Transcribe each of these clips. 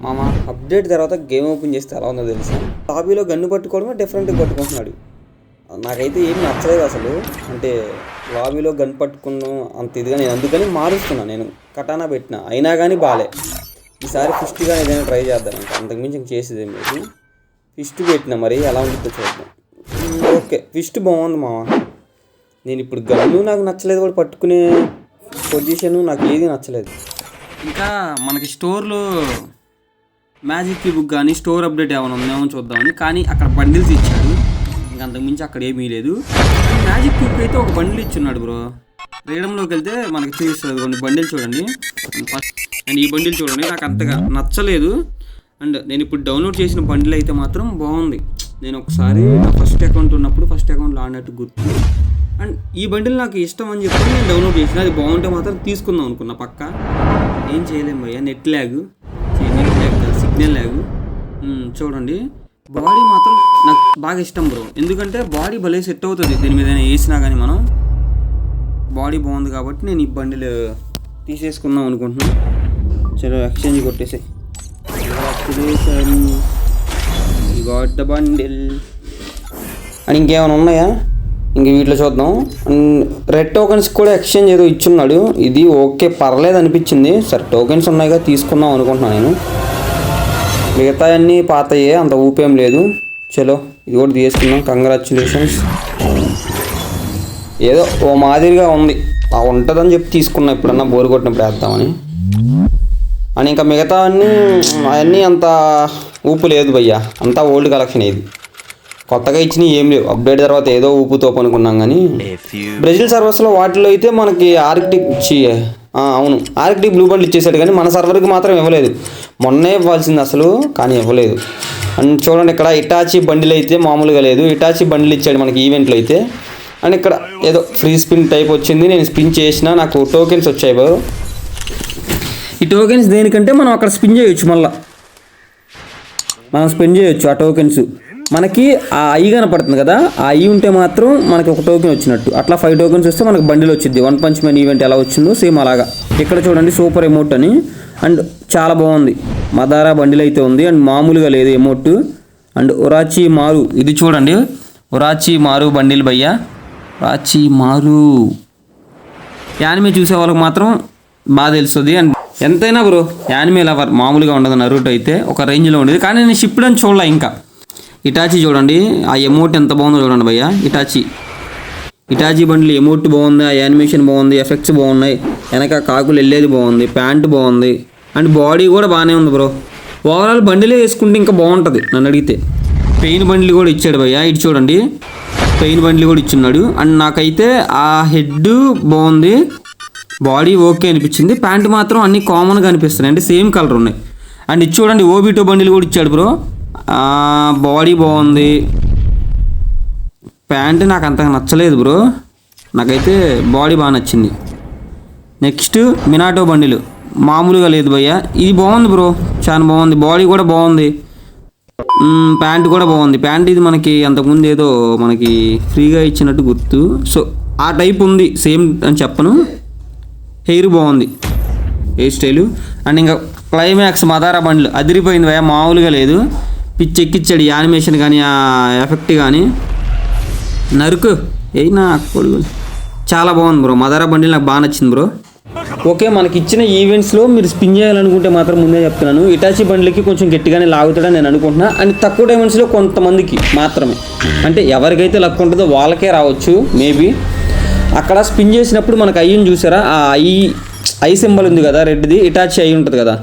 మామ అప్డేట్ తర్వాత game open చేస్తే ఎలా ఉందో తెలుసా? టాబీలో గన్ను పట్టుకోవడమే డిఫరెంట్గా పట్టుకుంటున్నాడు. నాకైతే ఏం నచ్చలేదు అసలు. అంటే లాబీలో గన్ పట్టుకున్నాం అంత ఇదిగా నేను అందుకని మారుస్తున్నా నేను. కటానా పెట్టిన. అయినా కానీ బాలే. ఈసారి ఫిస్ట్గా ఏదైనా ట్రై చేద్దాం ఇంకా అంతకుమించి ఇంక చేసేది ఏం లేదు. ఫిస్ట్ పెట్టిన మరి ఎలా ఉంటుందో చూద్దాం. ఓకే. ఫిస్ట్ బాగుంది మామ. నేను ఇప్పుడు గన్ను నాకు నచ్చలేదు కూడా పట్టుకునే పొజిషన్ నాకు ఏది నచ్చలేదు. ఇంకా మనకి స్టోర్లో మ్యాజిక్ బుక్ కానీ స్టోర్ అప్డేట్ ఏమైనా ఉందేమో చూద్దామని. కానీ అక్కడ బండిల్స్ ఇచ్చాడు. ఇంకా అంతకుమించి అక్కడ ఏమీ లేదు. మ్యాజిక్ క్యూబ్ అయితే ఒక బండిల్ ఇచ్చున్నాడు బ్రో. రీడంలోకి వెళ్తే మనకి చూపిస్తుంది కొన్ని బండిల్ చూడండి. ఫస్ట్ అండ్ ఈ బండిల్ చూడండి నాకు అంతగా నచ్చలేదు. అండ్ నేను ఇప్పుడు డౌన్లోడ్ చేసిన బండిల్ అయితే మాత్రం బాగుంది. నేను ఒకసారి నా ఫస్ట్ అకౌంట్ ఉన్నప్పుడు ఫస్ట్ అకౌంట్లో ఆడినట్టు గుర్తు. అండ్ ఈ బండిల్ నాకు ఇష్టం అని చెప్పి నేను డౌన్లోడ్ చేసిన. అది బాగుంటే మాత్రం తీసుకుందాం అనుకున్నా పక్క. ఏం చేయలేము భయ్యా net net lag. Signal lag చూడండి. బాడీ మాత్రం నాకు బాగా ఇష్టం బ్రో. ఎందుకంటే బాడీ భలే సెట్ అవుతుంది దీని మీద వేసినా కానీ మనం. బాడీ బాగుంది కాబట్టి నేను ఈ బండిలు తీసేసుకుందాం అనుకుంటున్నాను చలో ఎక్స్చేంజ్ కొట్టేసాయి. గాట్ ద బండిల్ అని ఇంకేమైనా ఉన్నాయా? ఇంక వీటిలో చూద్దాం. అండ్ రెడ్ టోకెన్స్ కూడా ఎక్స్చేంజ్ ఏదో ఇచ్చున్నాడు. ఇది ఓకే పర్లేదు అనిపించింది. సరే టోకెన్స్ ఉన్నాయిగా తీసుకుందాం అనుకుంటున్నాను నేను. మిగతా అన్నీ పాతయ్యే అంత ఊపేం లేదు. చలో ఇది కూడా తీసుకుందాం కంగ్రాచులేషన్స్ ఏదో ఓ మాదిరిగా ఉంది. ఆ ఉంటుందని చెప్పి తీసుకున్నా ఎప్పుడన్నా బోరు కొట్టినప్పుడు వేద్దామని. అని ఇంకా మిగతా అన్నీ అవన్నీ అంత ఊపు లేదు భయ్యా. అంతా ఓల్డ్ కలెక్షన్ ఇది. కొత్తగా ఇచ్చినవి ఏం లేవు. అప్డేట్ తర్వాత ఏదో ఊపుతో అనుకున్నాం కానీ బ్రెజిల్ సర్వర్స్లో వాటిలో అయితే మనకి ఆర్కిటిక్ చి ఆ, అవును. ఆర్కిటిక్ బ్లూ బండ్లు ఇచ్చేసాడు కానీ మన సర్వర్కి మాత్రం ఇవ్వలేదు. మొన్నే ఇవ్వాల్సింది అసలు కానీ ఇవ్వలేదు. అండ్ చూడండి ఇక్కడ ఇటాచి బండిలు అయితే మామూలుగా లేదు. ఇటాచి బండిలు ఇచ్చాడు మనకి ఈవెంట్లో అయితే. అండ్ ఇక్కడ ఏదో ఫ్రీ స్పిన్ టైప్ వచ్చింది. నేను స్పిన్ చేసిన నాకు టోకెన్స్ వచ్చాయి బాబు ఈ టోకెన్స్ దేనికంటే మనం అక్కడ స్పిన్ చేయొచ్చు మళ్ళీ. మనం స్పెండ్ చేయొచ్చు ఆ టోకెన్స్ మనకి ఆ ఐ కనపడుతుంది కదా ఆ ఐ ఉంటే మాత్రం మనకి ఒక టోకెన్ వచ్చినట్టు. అట్లా ఫైవ్ టోకెన్స్ వస్తే మనకి బండిల్ వచ్చింది వన్ పంచ్ మ్యాన్ ఈవెంట్ ఎలా వచ్చిందో సేమ్ అలాగా. ఇక్కడ చూడండి సూపర్ ఎమోట్ అని. అండ్ చాలా బాగుంది. మదారా బండిల్ అయితే ఉంది. అండ్ మామూలుగా లేదు ఎమోట్ అండ్ ఉరాచి మారు ఇది చూడండి. ఉరాచి మారు బండిల్ భయ్యా. ఉరాచి మారు యానిమే చూసే వాళ్ళకి మాత్రం బాగా తెలుస్తుంది. అండ్ ఎంతైనా బ్రో యానిమే లవర్ మామూలుగా ఉండదు. నరుటో అయితే ఒక రేంజ్లో ఉండేది. కానీ నేను షిప్డ్ అని చూడలే ఇంకా. ఇటాచి చూడండి. ఆ ఎమోట్ ఎంత బాగుందో చూడండి భయ్య. ఇటాచి ఇటాచి బండ్లు ఎమోట్ బాగుంది ఆ యానిమేషన్ బాగుంది ఎఫెక్ట్స్ బాగున్నాయి. వెనక కాకులు వెళ్ళేది బాగుంది ప్యాంట్ బాగుంది. అండ్ బాడీ కూడా బాగానే ఉంది బ్రో ఓవరాల్ బండిలే వేసుకుంటే ఇంకా బాగుంటుంది నన్ను అడిగితే. పెయిన్ బండ్లు కూడా ఇచ్చాడు భయ్య ఇటు చూడండి. పెయిన్ బండ్లు కూడా ఇచ్చున్నాడు. అండ్ నాకైతే ఆ హెడ్ బాగుంది. బాడీ ఓకే అనిపించింది. ప్యాంట్ మాత్రం అన్ని కామన్గా అనిపిస్తున్నాయి. అంటే సేమ్ కలర్ ఉన్నాయి. అండ్ ఇది చూడండి ఓబీటో బండిలు కూడా ఇచ్చాడు బ్రో బాడీ బాగుంది. ప్యాంట్ నాకు అంతగా నచ్చలేదు బ్రో. నాకైతే బాడీ బాగా నచ్చింది. నెక్స్ట్ మినాటో బండిలు. మామూలుగా లేదు భయ్య. ఇది బాగుంది బ్రో. చాలా బాగుంది. బాడీ కూడా బాగుంది. ప్యాంట్ కూడా బాగుంది. ప్యాంట్ ఇది మనకి అంతకుముందు ఏదో మనకి ఫ్రీగా ఇచ్చినట్టు గుర్తు. సో ఆ టైప్ ఉంది. సేమ్ అని చెప్పను. హెయిర్ బాగుంది. Hair style. అండ్ ఇంకా క్లైమాక్స్ మదారా బండ్లు. అదిరిపోయింది భయ మామూలుగా లేదు. పిచ్చి ఎక్కిచ్చాడు ఈ యానిమేషన్ కానీ ఆ ఎఫెక్ట్ కానీ నరుకు. అయినా నా కొడుకు. చాలా బాగుంది బ్రో. మదారా బండి నాకు బాగా నచ్చింది బ్రో. ఓకే మనకి ఇచ్చిన ఈవెంట్స్లో మీరు స్పిన్ చేయాలనుకుంటే మాత్రం ముందే చెప్తున్నాను. ఇటాచి బండ్లకి కొంచెం గట్టిగానే లాగుతాడని నేను అనుకుంటున్నా. అండ్ తక్కువ డైమండ్స్లో కొంతమందికి మాత్రమే. అంటే ఎవరికైతే లక్ ఉంటుందో వాళ్ళకే రావచ్చు మేబీ అక్కడ స్పిన్ చేసినప్పుడు మనకు అయ్యని చూసారా? ఆ అయ్యి ఐ సింబల్ ఉంది కదా రెడ్ది ఇటాచ్ అయి ఉంటుంది కదా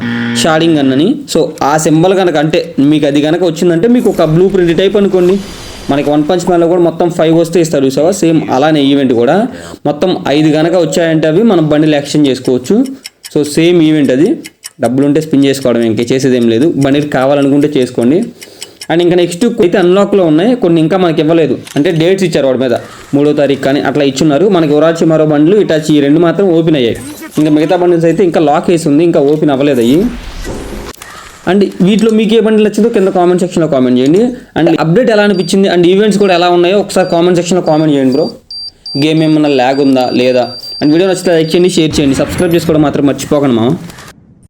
షాడింగ్ అన్నని. సో ఆ సింబల్ కనుక అంటే మీకు అది కనుక వచ్చిందంటే మీకు ఒక బ్లూ ప్రింట్ టైప్ అనుకోండి. మనకి వన్ పంచ్ మ్యాన్లో కూడా మొత్తం ఫైవ్ వస్తే ఇస్తారు చూసావా? సేమ్ అలానే ఈవెంట్ కూడా. మొత్తం ఐదు కనుక వచ్చాయంటే అవి మనం బండిలు ఎక్స్చేంజ్ చేసుకోవచ్చు. సో సేమ్ ఈవెంట్ అది. డబ్బులు ఉంటే స్పిన్ చేసుకోవడం ఇంకే చేసేది ఏం లేదు. బండిలు కావాలనుకుంటే చేసుకోండి. అండ్ ఇంకా నెక్స్ట్ అయితే అన్లాక్లో ఉన్నాయి కొన్ని ఇంకా మనకి ఇవ్వలేదు. అంటే డేట్స్ ఇచ్చారు వాడి మీద. మూడో తారీఖు కానీ అట్లా ఇచ్చున్నారు. మనకి ఉరాచి మరో బండ్లు ఇటాచి ఈ రెండు మాత్రం ఓపెన్ అయ్యాయి. ఇంకా మిగతా బండిల్స్ అయితే ఇంకా లాక్ వేసి ఉంది ఇంకా ఓపెన్ అవ్వలేదు అయ్యి. అండ్ వీటిలో మీకు ఏ బండి నచ్చిందో కింద కామెంట్ సెక్షన్లో కామెంట్ చేయండి. అండ్ అప్డేట్ ఎలా అనిపించింది? అండ్ ఈవెంట్స్ కూడా ఎలా ఉన్నాయో ఒకసారి కామెంట్ సెక్షన్లో కామెంట్ చేయండి బ్రో గేమ్ ఏమన్నా ల్యాగ్ ఉందా లేదా? అండ్ వీడియో నచ్చితే లైక్ చేయండి షేర్ చేయండి. సబ్స్క్రైబ్ చేసుకోవడం మాత్రం మర్చిపోకండి మామ.